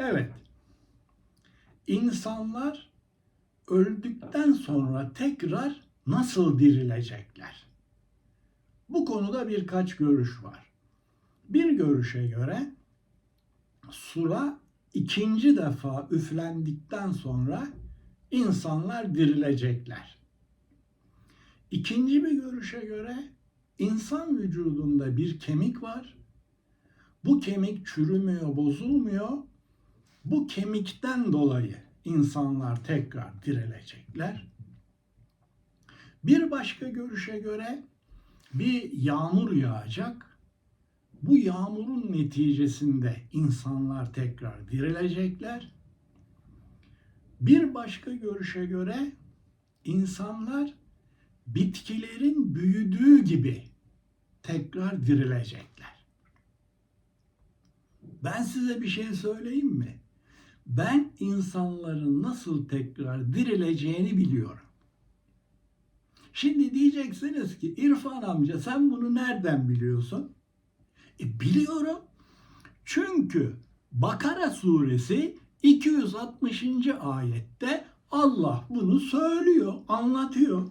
Evet. İnsanlar öldükten sonra tekrar nasıl dirilecekler? Bu konuda birkaç görüş var. Bir görüşe göre sura ikinci defa üflendikten sonra insanlar dirilecekler. İkinci bir görüşe göre insan vücudunda bir kemik var. Bu kemik çürümüyor, bozulmuyor. Bu kemikten dolayı insanlar tekrar dirilecekler. Bir başka görüşe göre bir yağmur yağacak. Bu yağmurun neticesinde insanlar tekrar dirilecekler. Bir başka görüşe göre insanlar bitkilerin büyüdüğü gibi tekrar dirilecekler. Ben size bir şey söyleyeyim mi? Ben insanların nasıl tekrar dirileceğini biliyorum. Şimdi diyeceksiniz ki İrfan amca sen bunu nereden biliyorsun? E, biliyorum. Çünkü Bakara suresi 260. ayette Allah bunu söylüyor, anlatıyor.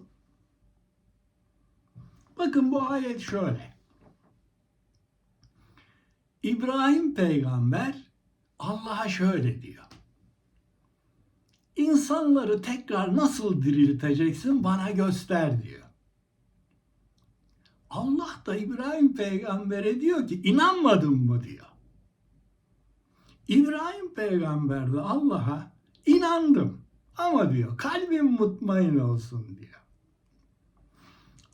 Bakın bu ayet şöyle. İbrahim peygamber Allah'a şöyle diyor. İnsanları tekrar nasıl dirilteceksin bana göster diyor. Allah da İbrahim peygambere diyor ki inanmadın mı diyor. İbrahim peygamber de Allah'a inandım ama diyor kalbim mutmain olsun diyor.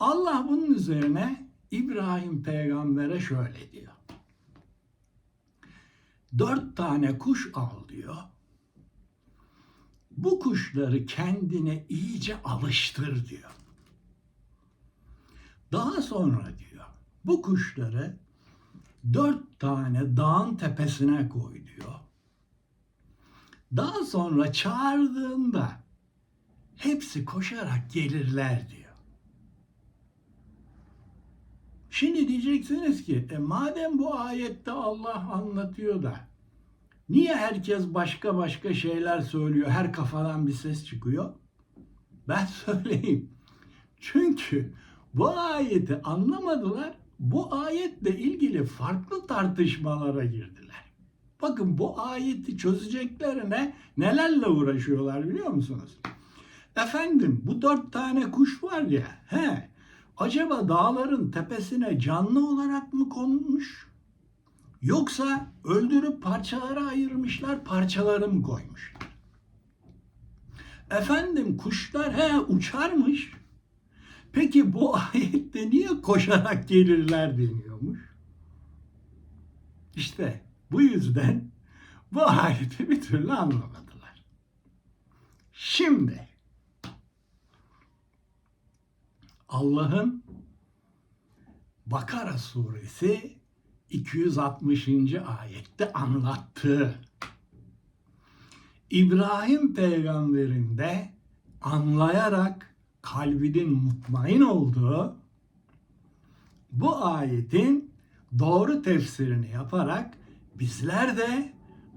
Allah bunun üzerine İbrahim peygambere şöyle diyor. Dört tane kuş al diyor. Bu kuşları kendine iyice alıştır diyor. Daha sonra diyor bu kuşları dört tane dağın tepesine koy diyor. Daha sonra çağırdığında hepsi koşarak gelirler diyor. Şimdi diyeceksiniz ki e, madem bu ayette Allah anlatıyor da niye herkes başka başka şeyler söylüyor? Her kafadan bir ses çıkıyor. Ben söyleyeyim. Çünkü bu ayeti anlamadılar. Bu ayetle ilgili farklı tartışmalara girdiler. Bakın bu ayeti çözeceklerine nelerle uğraşıyorlar biliyor musunuz? Efendim bu dört tane kuş var ya, he, acaba dağların tepesine canlı olarak mı konmuş? Yoksa öldürüp parçalara ayırmışlar, parçaları mı koymuşlar? Efendim kuşlar he uçarmış. Peki bu ayette niye koşarak gelirler deniyormuş? İşte bu yüzden bu ayeti bir türlü anlamadılar. Şimdi Allah'ın Bakara suresi 260. ayette anlattığı İbrahim peygamberin de anlayarak kalbinin mutmain olduğu bu ayetin doğru tefsirini yaparak bizler de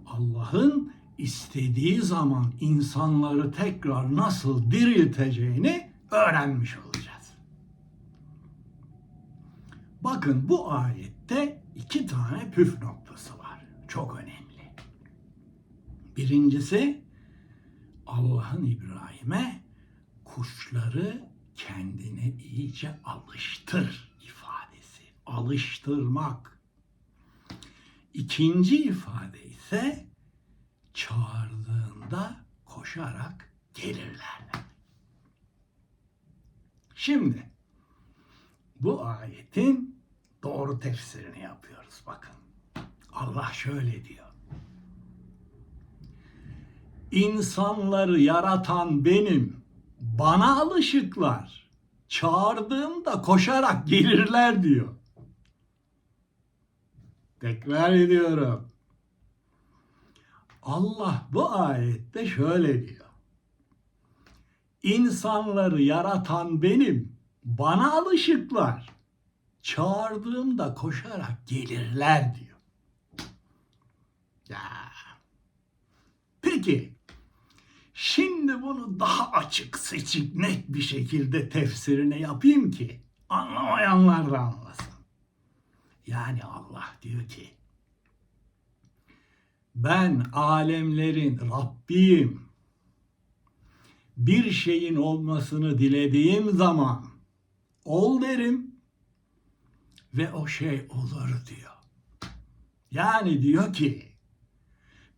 Allah'ın istediği zaman insanları tekrar nasıl dirilteceğini öğrenmiş olacağız. Bakın bu ayette iki tane püf noktası var. Çok önemli. Birincisi Allah'ın İbrahim'e kuşları kendine iyice alıştır ifadesi. Alıştırmak. İkinci ifade ise çağırdığında koşarak gelirler. Şimdi bu ayetin doğru tefsirini yapıyoruz bakın. Allah şöyle diyor. İnsanları yaratan benim. Bana alışıklar. Çağırdığımda koşarak gelirler diyor. Tekrar ediyorum. Allah bu ayette şöyle diyor. İnsanları yaratan benim. Bana alışıklar. Çağırdığımda koşarak gelirler diyor. Ya ki şimdi bunu daha açık, seçik, net bir şekilde tefsirini yapayım ki anlamayanlar da anlasın. Yani Allah diyor ki ben alemlerin Rabbiyim. Bir şeyin olmasını dilediğim zaman ol derim ve o şey olur diyor. Yani diyor ki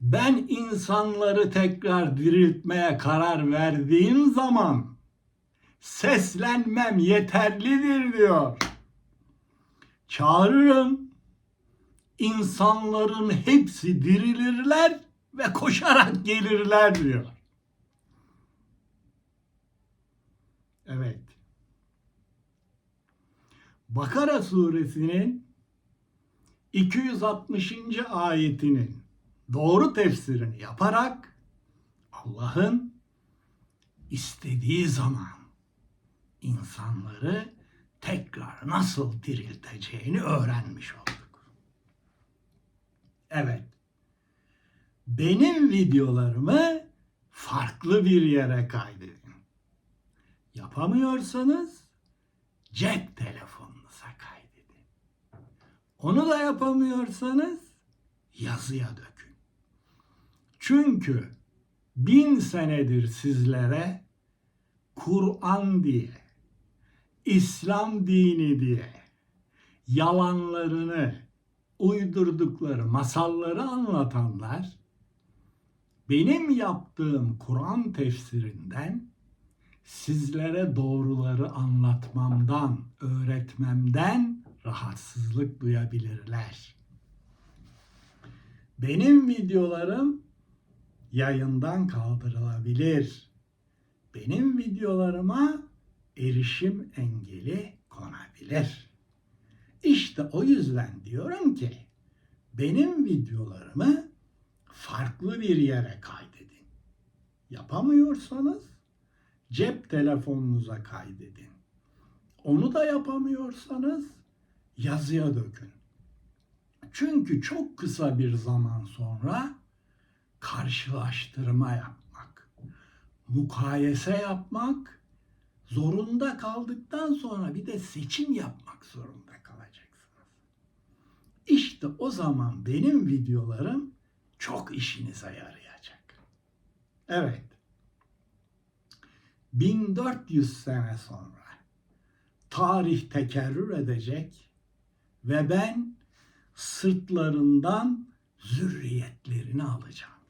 ben insanları tekrar diriltmeye karar verdiğim zaman seslenmem yeterlidir diyor. Çağırırım insanların hepsi dirilirler ve koşarak gelirler diyor. Evet. Bakara suresinin 260. ayetinin doğru tefsirini yaparak Allah'ın istediği zaman insanları tekrar nasıl dirilteceğini öğrenmiş olduk. Evet. Benim videolarımı farklı bir yere kaydedin. Yapamıyorsanız cep telefonunuza kaydedin. Onu da yapamıyorsanız yazıya dökün. Çünkü bin senedir sizlere Kur'an diye, İslam dini diye yalanlarını, uydurdukları masalları anlatanlar benim yaptığım Kur'an tefsirinden sizlere doğruları anlatmamdan, öğretmemden rahatsızlık duyabilirler. Benim videolarım yayından kaldırılabilir. Benim videolarıma erişim engeli konabilir. İşte o yüzden diyorum ki benim videolarımı farklı bir yere kaydedin. Yapamıyorsanız cep telefonunuza kaydedin. Onu da yapamıyorsanız yazıya dökün. Çünkü çok kısa bir zaman sonra karşılaştırma yapmak, mukayese yapmak zorunda kaldıktan sonra bir de seçim yapmak zorunda kalacaksınız. İşte o zaman benim videolarım çok işinize yarayacak. Evet. 1400 sene sonra tarih tekerrür edecek ve ben sırtlarından zürriyetlerini alacağım.